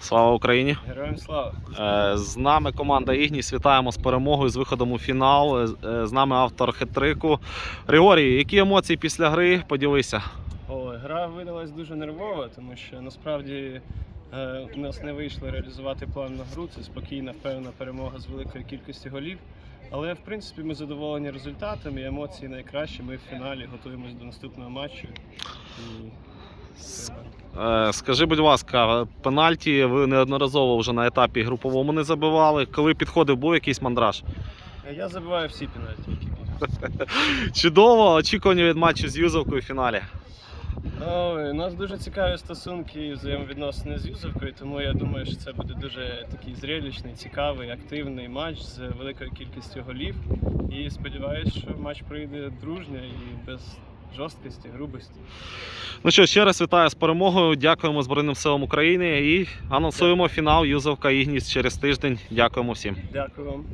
Слава Україні! Героям слава! Е, З нами команда Ігніс. Вітаємо з перемогою, з виходом у фінал. Е, З нами автор хитрику. Григорій, які емоції після гри? Поділися. Ой, гра видалась дуже нервова, тому що насправді е, у нас не вийшло реалізувати план на гру. Це спокійна, впевнена перемога з великою кількістю голів. Але в принципі ми задоволені результатами, емоції найкращі. Ми в фіналі готуємось до наступного матчу. І Скажи, будь ласка, пенальті ви неодноразово вже на етапі груповому не забивали. Коли підходив, був якийсь мандраж? Я забиваю всі пенальті, які б'ють. Чудово, очікування від матчу з Юзовкою в фіналі. Ой, у нас дуже цікаві стосунки і взаємовідносини з Юзовкою, тому я думаю, що це буде дуже такий зрелищний, цікавий, активний матч з великою кількістю голів. І сподіваюся, що матч пройде дружньо і без жорсткості, грубості. Ну що, ще раз вітаю з перемогою. Дякуємо Збройним силам України і анонсуємо фінал Юзовка Ігніс через тиждень. Дякуємо всім. Дякую вам.